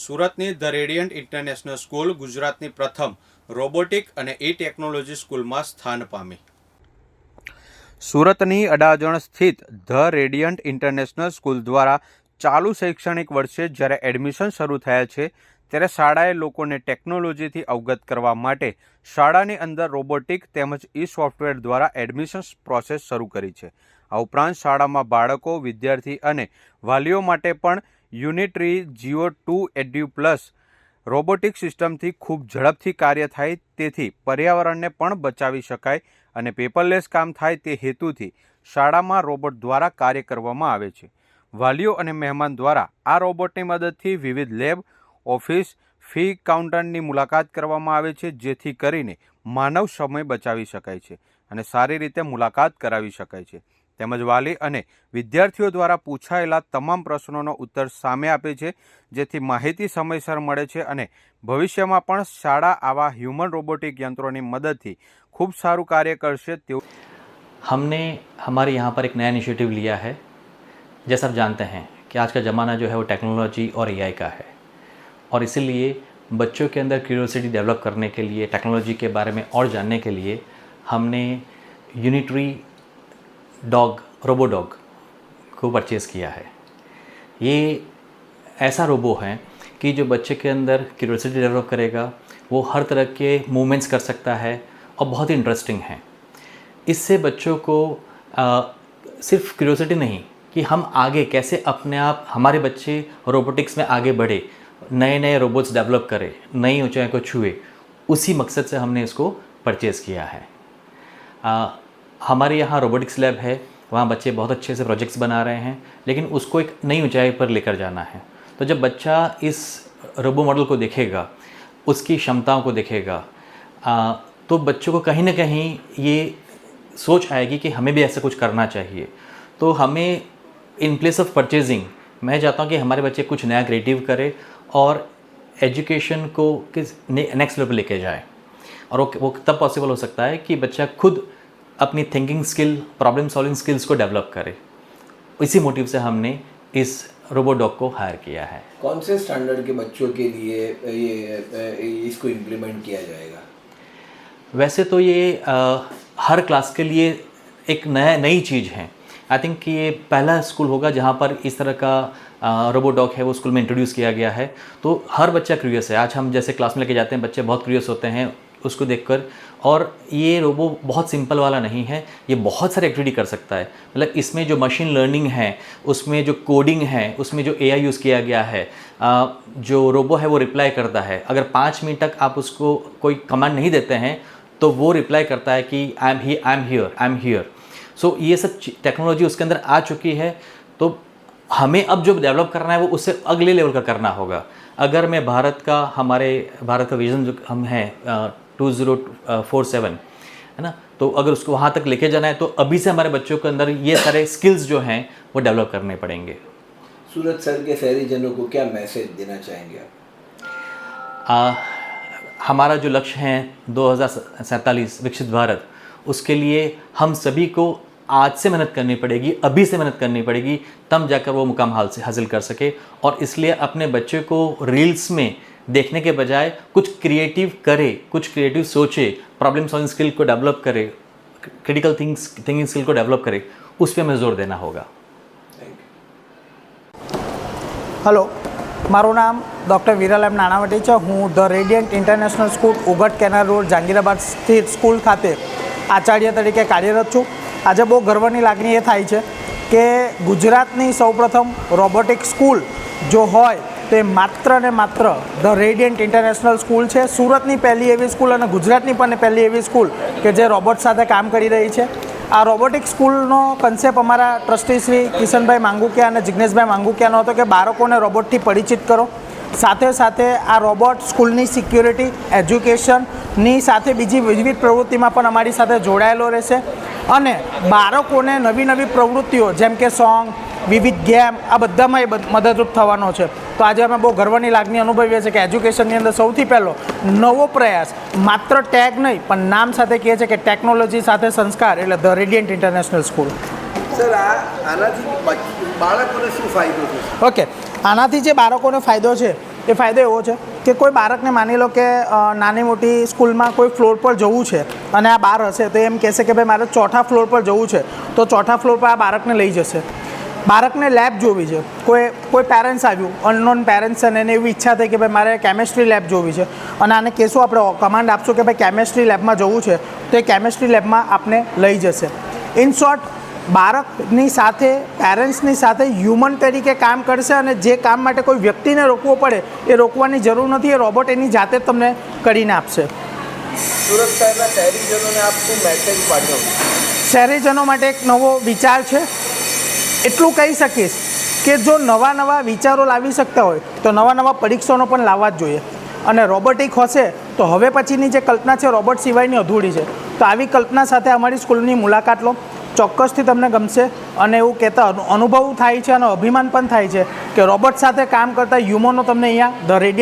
સુરતની the radiant international school ગુજરાતની પ્રથમ રોબોટિક અને ઈ ટેકનોલોજી સ્કૂલમાં સ્થાન પામી. સુરતની અડાજણ સ્થિત ધ રેડિયન્ટ ઇન્ટરનેશનલ સ્કૂલ દ્વારા ચાલુ શૈક્ષણિક વર્ષે જ્યારે એડમિશન શરૂ થયા છે, ત્યારે શાળાએ લોકોને ટેકનોલોજીથી અવગત કરવા માટે શાળાની અંદર રોબોટિક તેમજ ઈ સોફ્ટવેર દ્વારા એડમિશન પ્રોસેસ શરૂ કરી છે. આ ઉપરાંત શાળામાં બાળકો, વિદ્યાર્થી અને વાલીઓ માટે પણ Unitree Go two Edu plus robotic સિસ્ટમથી ખૂબ ઝડપથી કાર્ય થાય તેથી પર્યાવરણને પણ બચાવી શકાય અને પેપરલેસ કામ થાય તે હેતુથી શાળામાં રોબોટ દ્વારા કાર્ય કરવામાં આવે છે. વાલીઓ અને મહેમાન દ્વારા આ રોબોટની મદદથી વિવિધ લેબ, ઓફિસ, ફી કાઉન્ટરની મુલાકાત કરવામાં આવે છે જેથી કરીને માનવ સમય બચાવી શકાય છે અને સારી રીતે મુલાકાત કરાવી શકાય છે. તેમજ વાલી અને વિદ્યાર્થીઓ દ્વારા પૂછાયેલા તમામ પ્રશ્નોનો ઉત્તર સામે આપે છે જેથી માહિતી સમયસર મળે છે અને ભવિષ્યમાં પણ શાળા આવા હ્યુમન રોબોટિક યંત્રોની મદદથી ખૂબ સારું કાર્ય કરશે તેવું हमने हमारे यहाँ पर एक नया इनिशिएटिव लिया है जैसा आप जानते हैं कि आज का ज़माना जो है वो टेक्नोलॉजी और एआई का है और इसीलिए बच्चों के अंदर क्यूरियोसिटी डेवलप करने के लिए टेक्नोलॉजी के बारे में और जानने के लिए हमने यूनिटरी डॉग रोबो डॉग को परचेज़ किया है। ये ऐसा रोबो है कि जो बच्चे के अंदर क्यूरियोसिटी डेवलप करेगा वो हर तरह के मूवमेंट्स कर सकता है और बहुत ही इंटरेस्टिंग है। इससे बच्चों को आ, सिर्फ़ क्यूरियोसिटी नहीं कि हम आगे कैसे अपने आप हमारे बच्चे रोबोटिक्स में आगे बढ़े नए नए रोबोट्स डेवलप करें नई ऊंचाई को छुए उसी मकसद से हमने इसको परचेज़ किया है। आ, हमारे यहाँ रोबोटिक्स लैब है वहाँ बच्चे बहुत अच्छे से प्रोजेक्ट्स बना रहे हैं लेकिन उसको एक नई ऊंचाई पर लेकर जाना है। तो जब बच्चा इस रोबो मॉडल को देखेगा उसकी क्षमताओं को देखेगा आ, तो बच्चों को कहीं ना कहीं ये सोच आएगी कि हमें भी ऐसा कुछ करना चाहिए। तो हमें इन प्लेस ऑफ़ परचेजिंग मैं चाहता हूँ कि हमारे बच्चे कुछ नया क्रिएटिव करें और एजुकेशन को किस नेक्स्ट लेवल लेके जाए। और वो वो तब पॉसिबल हो सकता है कि बच्चा खुद अपनी thinking skill problem solving skills को डेवलप करे। इसी मोटिव से हमने इस रोबो डॉग को हायर किया है। कौन से स्टैंडर्ड के बच्चों के लिए ये इसको इम्प्लीमेंट किया जाएगा? वैसे तो ये आ, हर क्लास के लिए एक नया नई चीज़ है। आई थिंक कि ये पहला स्कूल होगा जहाँ पर इस तरह का रोबो डॉग है वो स्कूल में इंट्रोड्यूस किया गया है। तो हर बच्चा क्यूरियस है। आज हम जैसे क्लास में लेके जाते हैं बच्चे बहुत क्यूरियस होते हैं। उसको देखकर। और ये रोबो बहुत सिंपल वाला नहीं है, ये बहुत सारे एक्टिविटी कर सकता है। मतलब इसमें जो मशीन लर्निंग है, उसमें जो कोडिंग है, उसमें जो एआई यूज़ किया गया है जो रोबो है वो रिप्लाई करता है। अगर पाँच मिनट तक आप उसको कोई कमांड नहीं देते हैं तो वो रिप्लाई करता है कि I am he I am here I am here so ये सब टेक्नोलॉजी उसके अंदर आ चुकी है। तो हमें अब जो डेवलप करना है, वो उससे अगले लेवल का करना होगा। अगर मैं भारत का, हमारे, भारत का विजन जो हम हैं टू ज़ीरो फोर सेवन है ना? तो अगर उसको वहाँ तक लेके जाना है तो अभी से हमारे बच्चों के अंदर ये सारे स्किल्स जो हैं वो डेवलप करने पड़ेंगे। सूरत शहर के शहरीजनों को क्या मैसेज देना चाहेंगे आप? हमारा जो लक्ष्य है दो हज़ार सैंतालीस विकसित भारत उसके लिए हम सभी को आज से मेहनत करनी पड़ेगी अभी से मेहनत करनी पड़ेगी तब जाकर वो मुकाम हाल से हासिल कर सके। और इसलिए अपने बच्चे को रील्स में देखने के बजाय कुछ क्रिएटिव करे कुछ क्रिएटिव सोचे प्रॉब्लम सॉल्विंग स्किल को डेवलप करे क्रिटिकल थिंग्स थिंकिंग स्किल को डेवलप करे उस पर हमें जोर देना होगा थैंक હલો મારું નામ ડૉક્ટર વિરલ એમ નાણાવટી છે હું the Radiant International School Ugat Canal Road Jahangirabad સ્થિત સ્કૂલ ખાતે આચાર્ય તરીકે કાર્યરત છું આજે બહુ ગર્વની લાગણી એ થાય છે કે ગુજરાતની સૌપ્રથમ રોબોટિક સ્કૂલ જો હોય તો માત્ર ને માત્ર ધ રેડિયન્ટ ઇન્ટરનેશનલ સ્કૂલ છે. સુરતની પહેલી એવી સ્કૂલ અને ગુજરાતની પણ પહેલી એવી સ્કૂલ કે જે રોબોટ સાથે કામ કરી રહી છે. આ રોબોટિક સ્કૂલનો કન્સેપ્ટ અમારા ટ્રસ્ટી શ્રી કિશનભાઈ માંગુકિયા અને જિજ્ઞેશભાઈ માંગુકિયાનો હતો કે બાળકોને રોબોટથી પરિચિત કરો. સાથે સાથે આ રોબોટ સ્કૂલની સિક્યુરિટી, એજ્યુકેશનની સાથે બીજી વિવિધ પ્રવૃત્તિમાં પણ અમારી સાથે જોડાયેલો રહેશે. અને બાળકોને નવી નવી પ્રવૃત્તિઓ જેમ કે સોંગ વિવિધ ગેમ આ બધામાં એ મદદરૂપ થવાનો છે. તો આજે અમે બહુ ગર્વની લાગણી અનુભવીએ છીએ કે એજ્યુકેશનની અંદર સૌથી પહેલો નવો પ્રયાસ માત્ર ટેગ નહીં પણ નામ સાથે કહે છે કે ટેકનોલોજી સાથે સંસ્કાર એટલે the Radiant International School sir આ આનાથી બાળકોને શું ફાયદો છે ઓકે. આનાથી જે બાળકોને ફાયદો છે એ ફાયદો એવો છે કે કોઈ બાળકને માની લો કે નાની મોટી સ્કૂલમાં કોઈ ફ્લોર પર જવું છે અને આ બાર હશે તો એમ કહેશે કે ભાઈ મારે ચોથા ફ્લોર પર જવું છે તો ચોથા ફ્લોર પર આ બાળકને લઈ જશે. બાળકને લેબ જોવી છે. કોઈ કોઈ પેરેન્ટ્સ આવ્યું અનનોન પેરેન્ટ્સ અને એને એવી ઈચ્છા થઈ કે ભાઈ મારે કેમેસ્ટ્રી લેબ જોવી છે. અને આને કહેશું આપણે કમાન્ડ આપશું કે ભાઈ કેમેસ્ટ્રી લેબમાં જવું છે તો એ કેમેસ્ટ્રી લેબમાં આપને લઈ જશે. ઇન શોર્ટ બાળકની સાથે પેરેન્ટ્સની સાથે હ્યુમન તરીકે કામ કરશે અને જે કામ માટે કોઈ વ્યક્તિને રોકવો પડે એ રોકવાની જરૂર નથી એ રોબોટ એની જાતે તમને કરીને આપશે. સુરત શહેરના શહેરીજનોને આપ શું મેસેજ શહેરીજનો માટે એક નવો વિચાર છે. એટલું કહી શકીશ કે જો નવા નવા વિચારો લાવી શકતા હોય, તો નવા નવા પરીક્ષણો પણ લાવવા જ જોઈએ. અને રોબોટિક હશે, તો હવે પછીની જે કલ્પના છે રોબોટ સિવાયની અધૂરી છે. તો આવી કલ્પના સાથે અમારી સ્કૂલની મુલાકાત લો. ચોક્કસથી તમને ગમશે અને એવું કહેતા અનુ- અનુભવ થાય છે અને અભિમાન પણ થાય છે કે રોબોટ સાથે કામ કરતા હ્યુમનો તમને અહીંયા ધ રેડિયન્ટ